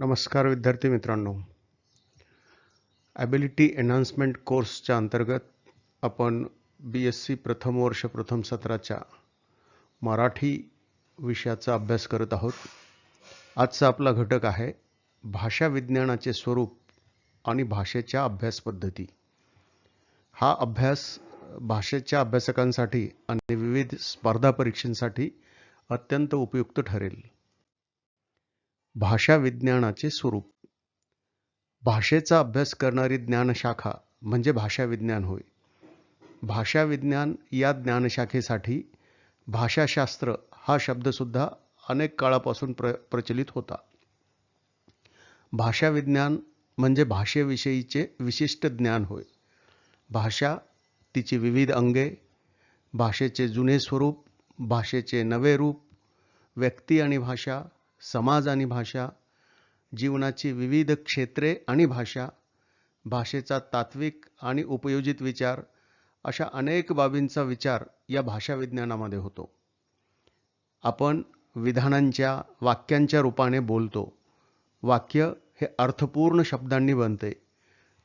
नमस्कार विद्यार्थी मित्रांनो. ॲबिलिटी एन्हान्समेंट कोर्सच्या अंतर्गत आपण बी एस सी प्रथम वर्ष प्रथम सत्राच्या मराठी विषयाचा अभ्यास करत आहोत. आजचा आपला घटक आहे भाषा विज्ञानाचे स्वरूप आणि भाषेच्या अभ्यास पद्धती. हा अभ्यास भाषेच्या अभ्यासकांसाठी आणि विविध स्पर्धा परीक्षांसाठी अत्यंत उपयुक्त ठरेल. भाषा विज्ञानाचे स्वरूप. भाषेचा अभ्यास करणारी ज्ञानशाखा म्हणजे भाषा विज्ञान होय. भाषा विज्ञान या ज्ञानशाखेसाठी भाषाशास्त्र हा शब्दसुद्धा अनेक काळापासून प्र प्रचलित होता. भाषा विज्ञान म्हणजे भाषेविषयीचे विशिष्ट ज्ञान होय. भाषा तिची विविध अंगे भाषेचे जुने स्वरूप भाषेचे नवे रूप व्यक्ती आणि भाषा समाज आणि भाषा जीवनाची विविध क्षेत्रे आणि भाषा भाषेचा तात्विक आणि उपयोजित विचार अशा अनेक बाबींचा विचार या भाषाविज्ञानामध्ये होतो. आपण विधानांच्या वाक्यांच्या रूपाने बोलतो. वाक्य हे अर्थपूर्ण शब्दांनी बनते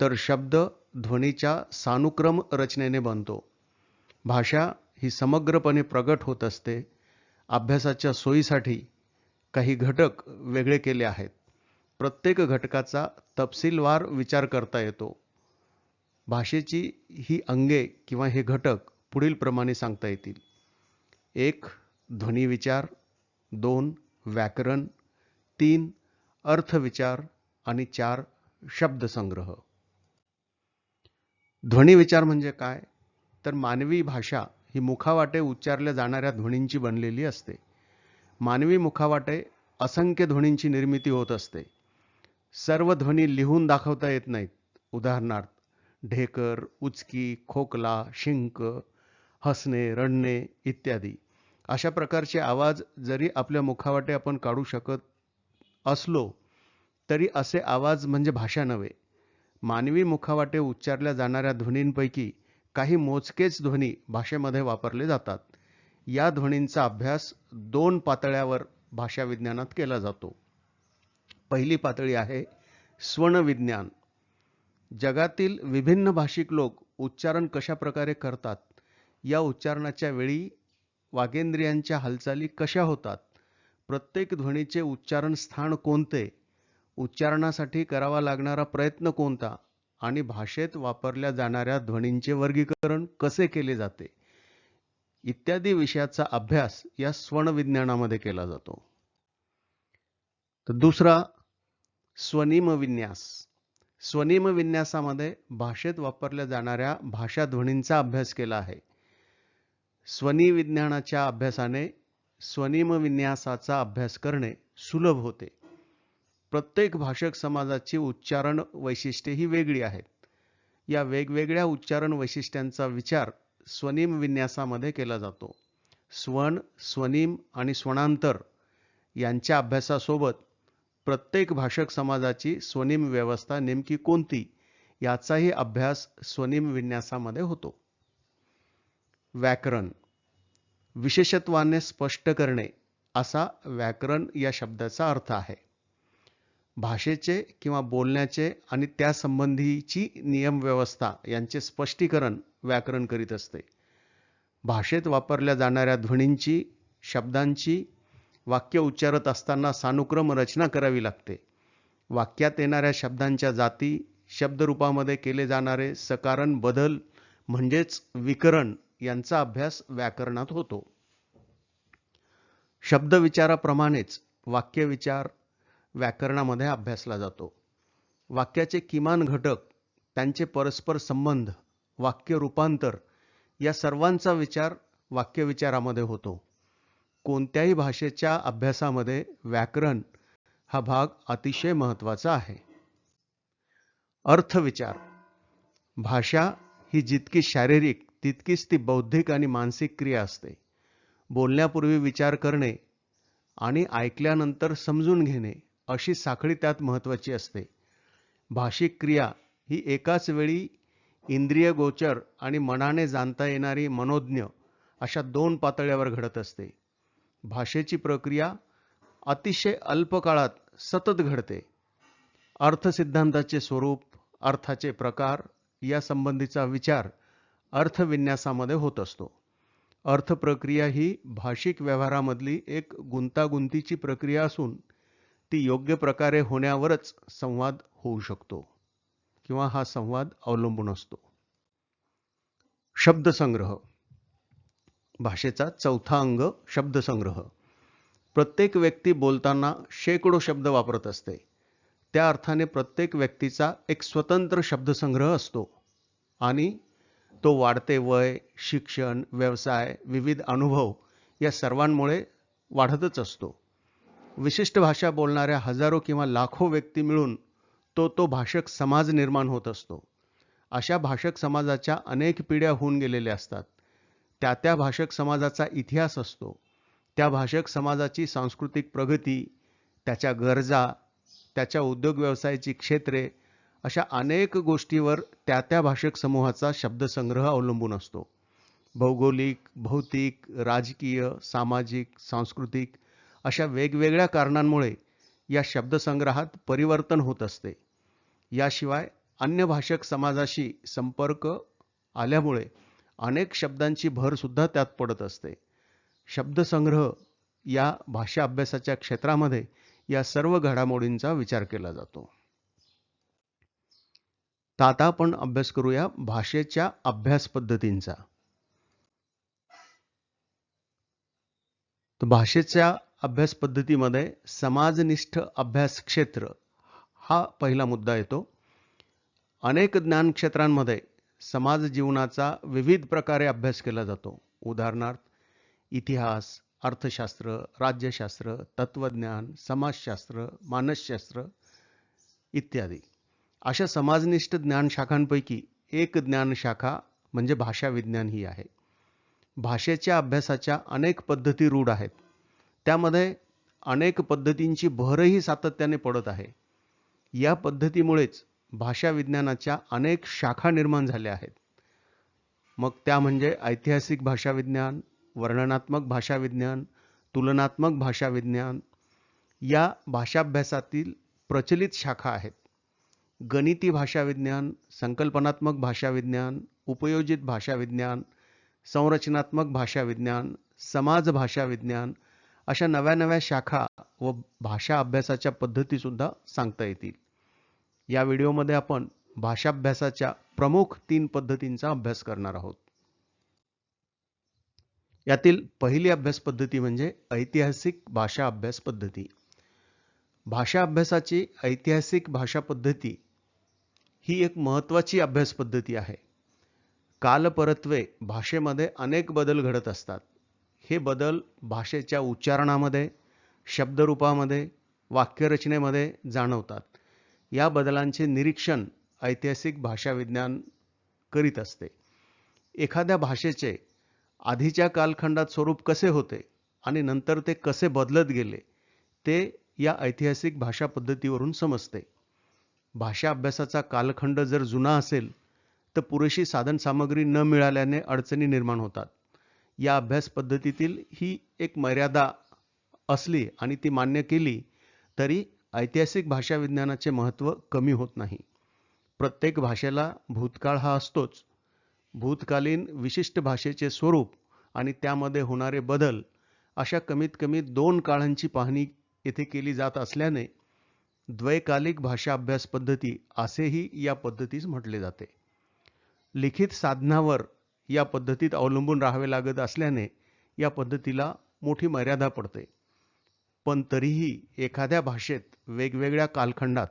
तर शब्द ध्वनीच्या सानुक्रम रचनेने बनतो. भाषा ही समग्रपणे प्रगट होत असते. अभ्यासाच्या सोयीसाठी काही घटक वेगळे केले आहेत. प्रत्येक घटकाचा तपशीलवार विचार करता येतो. भाषेची ही अंगे किंवा हे घटक पुढील प्रमाणे सांगता येतील. एक ध्वनिविचार दोन व्याकरण. तीन अर्थविचार. आणि चार शब्दसंग्रह. ध्वनिविचार म्हणजे काय? तर मानवी भाषा ही मुखावाटे उच्चारल्या जाणाऱ्या ध्वनींची बनलेली असते. मानवी मुखावाटे असंख्य ध्वनींची निर्मिती होत असते. सर्व ध्वनी लिहून दाखवता येत नाहीत. उदाहरणार्थ ढेकर उचकी खोकला शिंक हसणे रडणे इत्यादी. अशा प्रकारचे आवाज जरी आपल्या मुखावाटे आपण काढू शकत असलो तरी असे आवाज म्हणजे भाषा नव्हे. मानवी मुखावाटे उच्चारल्या जाणाऱ्या ध्वनींपैकी काही मोजकेच ध्वनी भाषेमध्ये वापरले जातात. या ध्वनींचा अभ्यास दोन पातळ्यावर भाषाविज्ञानात केला जातो. पहिली पातळी आहे स्वनविज्ञान जगातील विभिन्न भाषिक लोक उच्चारण कशा प्रकारे करतात? या उच्चारणाच्या वेळी वागेंद्रियांच्या हालचाली कशा होतात? प्रत्येक ध्वनीचे उच्चारण स्थान कोणते? उच्चारणासाठी करावा लागणारा प्रयत्न कोणता? आणि भाषेत वापरल्या जाणाऱ्या ध्वनींचे वर्गीकरण कसे केले जाते? इत्यादी विषयाचा अभ्यास या स्वनविज्ञानामध्ये केला जातो. तर दुसरा स्वनिम विन्यास स्वनिम विन्यासामध्ये भाषेत वापरल्या जाणाऱ्या भाषाध्वनींचा अभ्यास केला आहे. स्वनी विज्ञानाच्या अभ्यासाने स्वनिम विन्यासाचा अभ्यास करणे सुलभ होते. प्रत्येक भाषक समाजाची उच्चारण वैशिष्ट्ये ही वेगळी आहेत. या वेगवेगळ्या उच्चारण वैशिष्ट्यांचा विचार स्वनिम विन्यासामध्ये केला जातो. स्वन स्वनिम आणि स्वनांतर यांच्या अभ्यासासोबत प्रत्येक भाषक समाजाची स्वनिम व्यवस्था नेमकी कोणती याचाही अभ्यास स्वनिम विन्यासामध्ये होतो. व्याकरण. विशेषत्वाने स्पष्ट करणे असा व्याकरण या शब्दाचा अर्थ आहे. भाषेचे किंवा बोलण्याचे आणि त्यासंबंधीची नियमव्यवस्था यांचे स्पष्टीकरण व्याकरण करीत असते. भाषेत वापरल्या जाणाऱ्या ध्वनींची शब्दांची वाक्य उच्चारत असताना सानुक्रम रचना करावी लागते. वाक्यात येणाऱ्या शब्दांच्या जाती शब्दरूपामध्ये केले जाणारे सकारण बदल म्हणजेच विकरण यांचा अभ्यास व्याकरणात होतो. शब्दविचाराप्रमाणेच वाक्यविचार व्याकरणामध्ये अभ्यासला जातो. वाक्याचे किमान घटक त्यांचे परस्पर संबंध वाक्य रूपांतर या सर्वांचा विचार वाक्यविचारामध्ये होतो. कोणत्याही भाषेच्या अभ्यासामध्ये व्याकरण हा भाग अतिशय महत्त्वाचा आहे. अर्थविचार. भाषा ही जितकी शारीरिक तितकीच ती बौद्धिक आणि मानसिक क्रिया असते. बोलण्यापूर्वी विचार करणे आणि ऐकल्यानंतर समजून घेणे अशी साखळी त्यात महत्त्वाची असते. भाषिक क्रिया ही एकाच वेळी इंद्रिय गोचर आणि मनाने जाणता येणारी मनोज्ञ अशा दोन पातळ्यावर घडत असते. भाषेची प्रक्रिया अतिशय अल्प काळात सतत घडते. अर्थसिद्धांताचे स्वरूप अर्थाचे प्रकार या संबंधीचा विचार अर्थविन्यासामध्ये होत असतो. अर्थप्रक्रिया ही भाषिक व्यवहारामधली एक गुंतागुंतीची प्रक्रिया असून ती योग्य प्रकारे होण्यावरच संवाद होऊ शकतो किंवा हा संवाद अवलंबून असतो. शब्दसंग्रह. भाषेचा चौथा अंग शब्दसंग्रह. प्रत्येक व्यक्ती बोलताना शेकडो शब्द वापरत असते. त्या अर्थाने प्रत्येक व्यक्तीचा एक स्वतंत्र शब्दसंग्रह असतो आणि तो वाढते वय शिक्षण व्यवसाय विविध अनुभव या सर्वांमुळे वाढतच असतो. विशिष्ट भाषा बोलणाऱ्या हजारो किंवा लाखो व्यक्ती मिळून तो तो भाषक समाज निर्माण होत असतो. अशा भाषक समाजाच्या अनेक पिढ्या होऊन गेलेल्या असतात. त्या त्या भाषक समाजाचा इतिहास असतो. त्या भाषक समाजाची सांस्कृतिक प्रगती त्याच्या गरजा त्याच्या उद्योग व्यवसायाची क्षेत्रे अशा अनेक गोष्टीवर त्या त्या भाषक समूहाचा शब्दसंग्रह अवलंबून असतो. भौगोलिक भौतिक राजकीय सामाजिक सांस्कृतिक अशा वेगवेगळ्या कारणांमुळे या शब्दसंग्रहात परिवर्तन होत असते. याशिवाय अन्य भाषक समाजाशी संपर्क आल्यामुळे अनेक शब्दांची भर सुद्धा त्यात पडत असते. शब्दसंग्रह या भाषा अभ्यासाच्या क्षेत्रामध्ये या सर्व घडामोडींचा विचार केला जातो. तर आता आपण अभ्यास करूया भाषेच्या अभ्यास पद्धतींचा. तर भाषेच्या अभ्यास पद्धतीमध्ये समाजनिष्ठ अभ्यास क्षेत्र हा पहिला मुद्दा येतो. अनेक ज्ञान क्षेत्रांमध्ये समाज जीवनाचा विविध प्रकारे अभ्यास केला जातो. उदाहरणार्थ इतिहास अर्थशास्त्र राज्यशास्त्र तत्वज्ञान समाजशास्त्र मानसशास्त्र इत्यादी. अशा समाजनिष्ठ ज्ञानशाखांपैकी एक ज्ञानशाखा म्हणजे भाषा विज्ञान ही आहे. भाषेच्या अभ्यासाच्या अनेक पद्धती रूढ आहेत. त्यामध्ये अनेक पद्धतींची भरही सातत्याने पडत आहे. या पद्धतीमुळेच भाषा विज्ञानाच्या अनेक शाखा निर्माण झाल्या आहेत. मग त्या म्हणजे ऐतिहासिक भाषा विज्ञान वर्णनात्मक भाषा विज्ञान तुलनात्मक भाषा विज्ञान या भाषाभ्यासातील प्रचलित शाखा आहेत. गणिती भाषा विज्ञान संकल्पनात्मक भाषा विज्ञान उपयोजित भाषा विज्ञान संरचनात्मक भाषा विज्ञान समाज भाषा विज्ञान अशा नव्या नव्या शाखा व भाषा अभ्यासाच्या पद्धतीसुद्धा सांगता येतील. या व्हिडिओमध्ये आपण भाषाभ्यासाच्या प्रमुख तीन पद्धतींचा अभ्यास करणार आहोत. यातील पहिली अभ्यास पद्धती म्हणजे ऐतिहासिक भाषा अभ्यास पद्धती. भाषा अभ्यासाची ऐतिहासिक भाषा पद्धती ही एक महत्त्वाची अभ्यास पद्धती आहे. कालपरत्वे भाषेमध्ये अनेक बदल घडत असतात. हे बदल भाषेच्या उच्चारणामध्ये शब्दरूपामध्ये वाक्यरचनेमध्ये जाणवतात. या बदलांचे निरीक्षण ऐतिहासिक भाषाविज्ञान करीत असते. एखाद्या भाषेचे आधीच्या कालखंडात स्वरूप कसे होते आणि नंतर ते कसे बदलत गेले ते या ऐतिहासिक भाषा पद्धतीवरून समजते. भाषा अभ्यासाचा कालखंड जर जुना असेल तर पुरेशी साधनसामग्री न मिळाल्याने अडचणी निर्माण होतात. या अभ्यास पद्धतीतील ही एक मर्यादा असली आणि ती मान्य केली तरी ऐतिहासिक भाषा विज्ञानाचे महत्त्व कमी होत नाही. प्रत्येक भाषेला भूतकाळ हा असतोच. भूतकालीन विशिष्ट भाषेचे स्वरूप आणि त्यामध्ये होणारे बदल अशा कमीत कमी दोन काळांची पाहणी येथे केली जात असल्याने द्वैकालिक भाषा अभ्यास पद्धती असेही या पद्धतीस म्हटले जाते. लिखित साधनावर या पद्धतीत अवलंबून राहावे लागत असल्याने या पद्धतीला मोठी मर्यादा पडते. पण तरीही एखाद्या भाषेत वेगवेगळ्या कालखंडात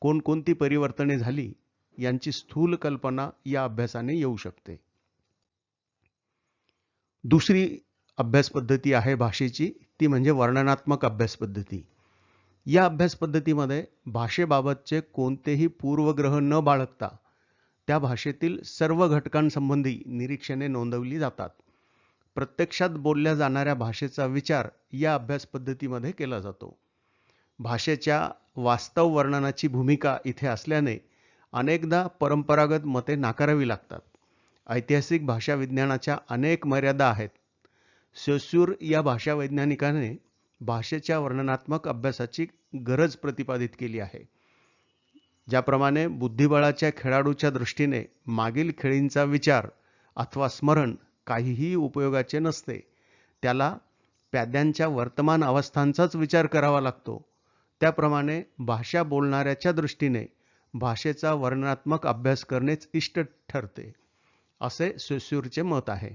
कोणकोणती परिवर्तने झाली यांची स्थूल कल्पना या अभ्यासाने येऊ शकते. दुसरी अभ्यास पद्धती आहे भाषेची ती म्हणजे वर्णनात्मक अभ्यास पद्धती. या अभ्यास पद्धतीमध्ये भाषेबाबतचे कोणतेही पूर्वग्रह न बाळगता त्या भाषेतील सर्व घटकांसंबंधी निरीक्षणे नोंदवली जातात. प्रत्यक्षात बोलल्या जाणाऱ्या भाषेचा विचार या अभ्यास पद्धतीमध्ये केला जातो. भाषेच्या वास्तव वर्णनाची भूमिका इथे असल्याने अनेकदा परंपरागत मते नाकारावी लागतात. ऐतिहासिक भाषा विज्ञानाच्या अनेक मर्यादा आहेत. सोस्यूर या भाषा वैज्ञानिकाने भाषेच्या वर्णनात्मक अभ्यासाची गरज प्रतिपादित केली आहे. ज्याप्रमाणे बुद्धिबळाच्या खेळाडूच्या दृष्टीने मागील खेळींचा विचार अथवा स्मरण काहीही उपयोगाचे नसते त्याला प्याद्यांच्या वर्तमान अवस्थांचाच विचार करावा लागतो. त्याप्रमाणे भाषा बोलणाऱ्याच्या दृष्टीने भाषेचा वर्णनात्मक अभ्यास करणेच इष्ट ठरते असे सुसूरचे मत आहे.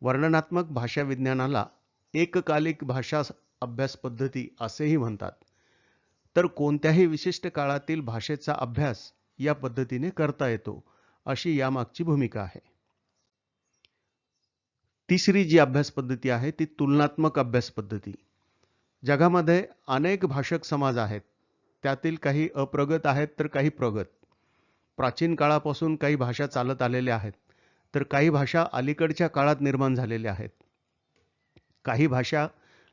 वर्णनात्मक भाषाविज्ञानाला एककालिक भाषा अभ्यास पद्धती असेही म्हणतात. तर कोणत्याही विशिष्ट काळातील भाषेचा अभ्यास या पद्धतीने करता येतो अशी यामागची भूमिका आहे. तिसरी जी अभ्यास पद्धती आहे ती तुलनात्मक अभ्यास पद्धती. जगामध्ये अनेक भाषक समाज आहेत त्यातील काही अप्रगत आहेत तर काही प्रगत. प्राचीन काळापासून काही भाषा चालत आलेल्या आहेत तर काही भाषा अलीकडच्या काळात निर्माण झालेल्या आहेत. काही भाषा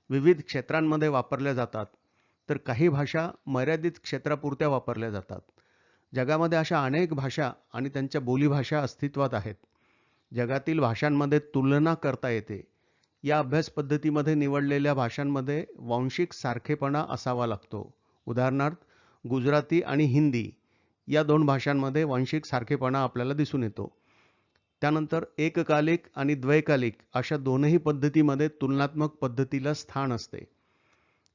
विविध क्षेत्रांमध्ये वापरल्या जातात तर काही भाषा मर्यादित क्षेत्रापुरत्या वापरल्या जातात. जगामध्ये अशा अनेक भाषा आणि त्यांच्या बोलीभाषा अस्तित्वात आहेत. जगातील भाषांमध्ये तुलना करता येते. या अभ्यास पद्धतीमध्ये निवडलेल्या भाषांमध्ये वांशिक सारखेपणा असावा लागतो. उदाहरणार्थ गुजराती आणि हिंदी या दोन भाषांमध्ये वांशिक सारखेपणा आपल्याला दिसून येतो. त्यानंतर एककालिक आणि द्वैकालिक अशा दोनही पद्धतीमध्ये तुलनात्मक पद्धतीला स्थान असते.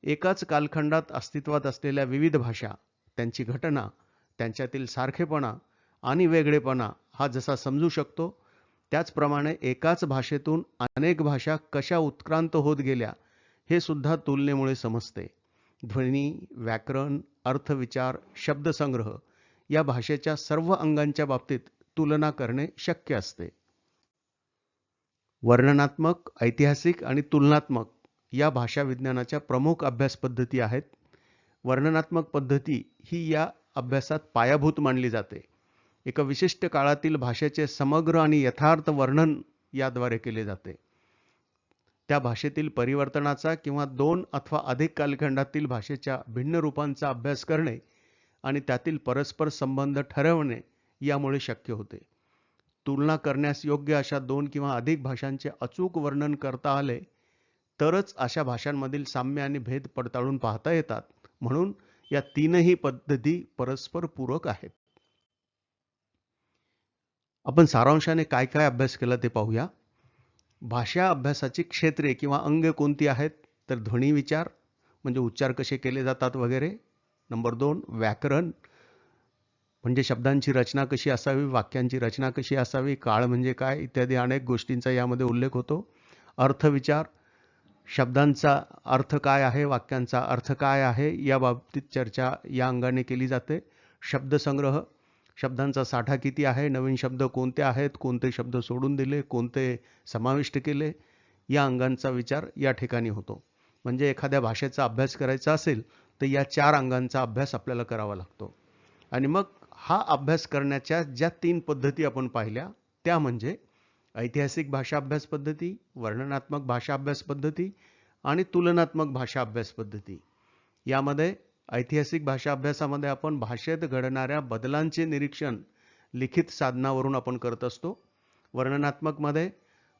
एकाच कालखंडात अस्तित्वात असलेल्या विविध भाषा त्यांची घटना त्यांच्यातील सारखेपणा आणि वेगळेपणा हा जसा समजू शकतो त्याचप्रमाणे एकाच भाषेतून अनेक भाषा कशा उत्क्रांत होत गेल्या हे सुद्धा तुलनेमुळे समजते. ध्वनी व्याकरण अर्थविचार शब्दसंग्रह या भाषेच्या सर्व अंगांच्या बाबतीत तुलना करणे शक्य असते. वर्णनात्मक ऐतिहासिक आणि तुलनात्मक या भाषा विज्ञानाच्या प्रमुख अभ्यास पद्धती आहेत. वर्णनात्मक पद्धती ही या अभ्यासात पायाभूत मानली जाते. एका विशिष्ट काळातील भाषेचे समग्र आणि यथार्थ वर्णन याद्वारे केले जाते. त्या भाषेतील परिवर्तनाचा किंवा दोन अथवा अधिक कालखंडातील भाषेच्या भिन्न रूपांचा अभ्यास करणे आणि त्यातील परस्पर संबंध ठरवणे यामुळे शक्य होते. तुलना करण्यास योग्य अशा दोन किंवा अधिक भाषांचे अचूक वर्णन करता आले तरच अशा भाषांमधील साम्य आणि भेद पडताळून पाहता येतात. म्हणून या तीनही पद्धती परस्पर पूरक आहेत. आपण सारांशाने काय काय अभ्यास केला ते पाहूया. भाषा अभ्यासाची क्षेत्रे किंवा अंग कोणती आहेत? तर ध्वनी विचार म्हणजे उच्चार कसे केले जातात वगैरे. नंबर दोन व्याकरण म्हणजे शब्दांची रचना कशी असावी वाक्यांची रचना कशी असावी काळ म्हणजे काय इत्यादी अनेक गोष्टींचा यामध्ये उल्लेख होतो. अर्थविचार शब्दांचा अर्थ काय आहे वाक्यांचा अर्थ काय आहे या बाबतीत चर्चा या अंगाने केली जाते. शब्दसंग्रह शब्दांचा साठा किती आहे नवीन शब्द कोणते आहेत कोणते शब्द सोडून दिले कोणते समाविष्ट केले या अंगांचा विचार या ठिकाणी होतो. म्हणजे एखाद्या भाषेचा अभ्यास करायचा असेल तर या चार अंगांचा अभ्यास आपल्याला करावा लागतो. आणि मग हा अभ्यास करण्याच्या ज्या तीन पद्धती आपण पाहिल्या त्या म्हणजे ऐतिहासिक भाषा अभ्यास पद्धती वर्णनात्मक भाषा अभ्यास पद्धती आणि तुलनात्मक भाषा अभ्यास पद्धती. यामध्ये ऐतिहासिक भाषा अभ्यासामध्ये आपण भाषेत घडणाऱ्या बदलांचे निरीक्षण लिखित साधनावरून आपण करत असतो. वर्णनात्मकमध्ये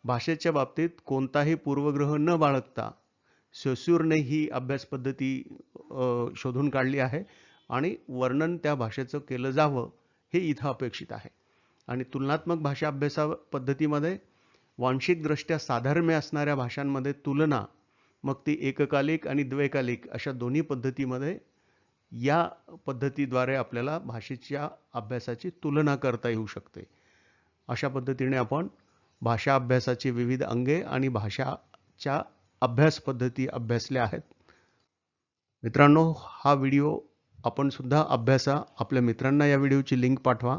भाषेच्या बाबतीत कोणताही पूर्वग्रह न बाळगता सोस्यूरने ही अभ्यास पद्धती शोधून काढली आहे आणि वर्णन त्या भाषेचं केलं जावं हे इथं अपेक्षित आहे. आणि तुलनात्मक भाषा अभ्यासा पद्धतीमध्ये वांशिकदृष्ट्या साधर्म्य असणाऱ्या भाषांमध्ये तुलना मग ती एककालिक आणि द्वैकालिक अशा दोन्ही पद्धतीमध्ये या पद्धतीद्वारे आपल्याला भाषेच्या अभ्यासाची तुलना करता येऊ शकते. अशा पद्धतीने आपण भाषा अभ्यासाची विविध अंगे आणि भाषाच्या अभ्यास पद्धती अभ्यासल्या आहेत. मित्रांनो हा व्हिडिओ आपण सुद्धा अभ्यासा. आपल्या मित्रांना या व्हिडिओची लिंक पाठवा.